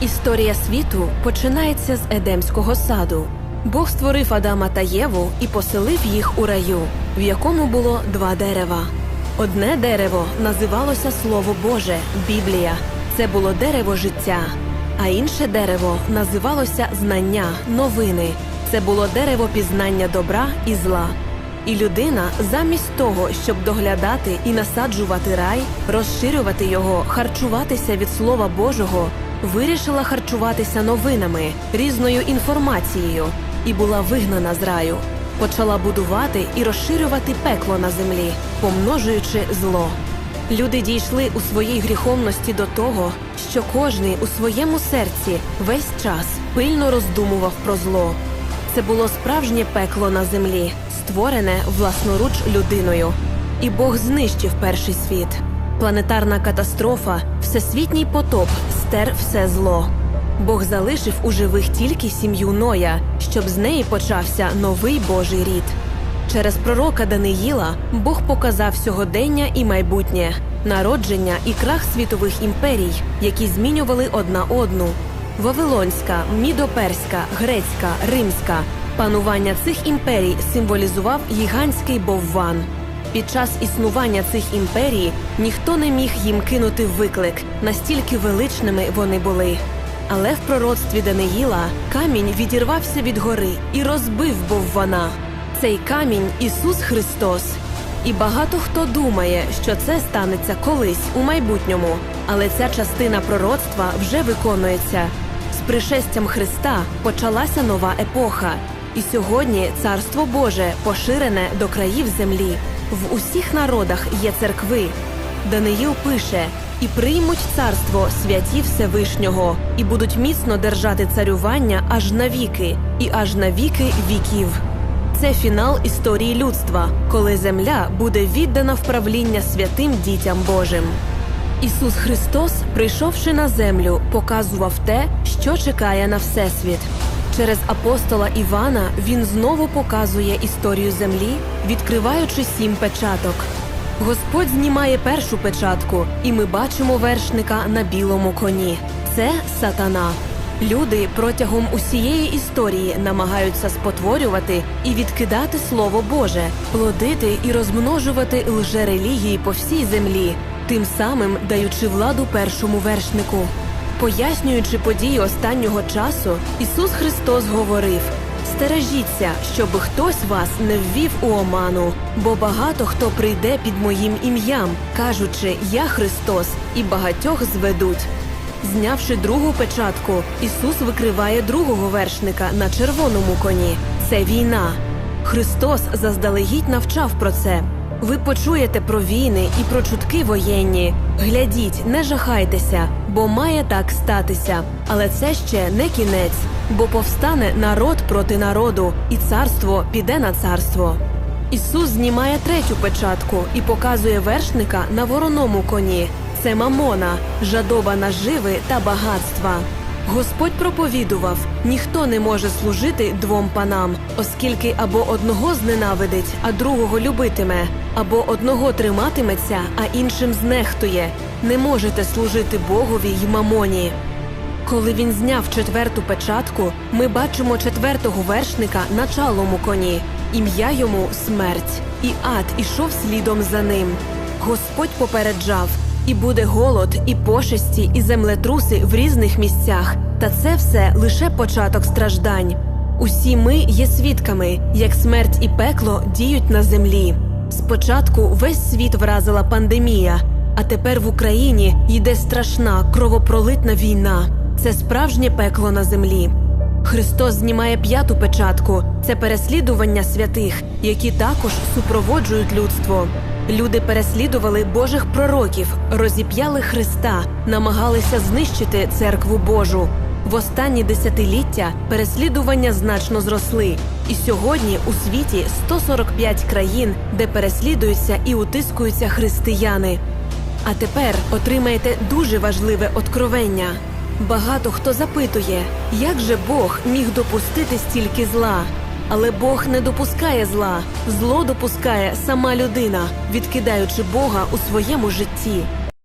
Історія світу починається з Едемського саду. Бог створив Адама та Єву і поселив їх у раю, в якому було два дерева. Одне дерево називалося Слово Боже, Біблія. Це було дерево життя, а інше дерево називалося Знання, новини. Це було дерево пізнання добра і зла. І людина, замість того, щоб доглядати і насаджувати рай, розширювати його, харчуватися від Слова Божого, вирішила харчуватися новинами, різною інформацією і була вигнана з раю. Почала будувати і розширювати пекло на землі, помножуючи зло. Люди дійшли у своїй гріховності до того, що кожний у своєму серці весь час пильно роздумував про зло. Це було справжнє пекло на землі, створене власноруч людиною. І Бог знищив перший світ. Планетарна катастрофа, всесвітній потоп стер все зло. Бог залишив у живих тільки сім'ю Ноя, щоб з неї почався новий Божий рід. Через пророка Даниїла Бог показав сьогодення і майбутнє, народження і крах світових імперій, які змінювали одна одну. Вавилонська, мідоперська, грецька, римська. Панування цих імперій символізував гігантський бовван. Під час існування цих імперій ніхто не міг їм кинути виклик, настільки величними вони були. Але в пророцтві Даниїла камінь відірвався від гори і розбив боввана. Цей камінь Ісус Христос. І багато хто думає, що це станеться колись у майбутньому, але ця частина пророцтва вже виконується. З пришестям Христа почалася нова епоха, і сьогодні Царство Боже поширене до країв землі. В усіх народах є церкви. Даниїл пише: і приймуть царство святі Всевишнього, і будуть міцно держати царювання аж навіки, і аж навіки віків. Це фінал історії людства, коли земля буде віддана в правління святим дітям Божим. Ісус Христос, прийшовши на землю, показував те, що чекає на Всесвіт. Через апостола Івана він знову показує історію землі, відкриваючи сім печаток. Господь знімає першу печатку, і ми бачимо вершника на білому коні. Це сатана. Люди протягом усієї історії намагаються спотворювати і відкидати Слово Боже, плодити і розмножувати лжерелігії по всій землі, тим самим даючи владу першому вершнику. Пояснюючи події останнього часу, Ісус Христос говорив: стережіться, щоб хтось вас не ввів у оману, бо багато хто прийде під моїм ім'ям, кажучи, Я Христос, і багатьох зведуть. Знявши другу печатку, Ісус викриває другого вершника на червоному коні. Це війна. Христос заздалегідь навчав про це. Ви почуєте про війни і про чутки воєнні. Глядіть, не жахайтеся, бо має так статися. Але це ще не кінець, бо повстане народ проти народу, і царство піде на царство. Ісус знімає третю печатку і показує вершника на вороному коні. Це мамона, жадоба наживи та багатства. Господь проповідував: ніхто не може служити двом панам, оскільки або одного зненавидить, а другого любитиме, або одного триматиметься, а іншим знехтує. Не можете служити Богові й мамоні. Коли він зняв четверту печатку, ми бачимо четвертого вершника на чалому коні. Ім'я йому смерть, і ад ішов слідом за ним. Господь попереджав. І буде голод, і пошесті, і землетруси в різних місцях. Та це все лише початок страждань. Усі ми є свідками, як смерть і пекло діють на землі. Спочатку весь світ вразила пандемія, а тепер в Україні йде страшна кровопролитна війна. Це справжнє пекло на землі. Христос знімає п'яту печатку це переслідування святих, які також супроводжують людство. Люди переслідували Божих пророків, розіп'яли Христа, намагалися знищити церкву Божу. В останні десятиліття переслідування значно зросли, і сьогодні у світі 145 країн, де переслідуються і утискуються християни. А тепер отримаєте дуже важливе откровення. Багато хто запитує, як же Бог міг допустити стільки зла. Але Бог не допускає зла, зло допускає сама людина, відкидаючи Бога у своєму житті.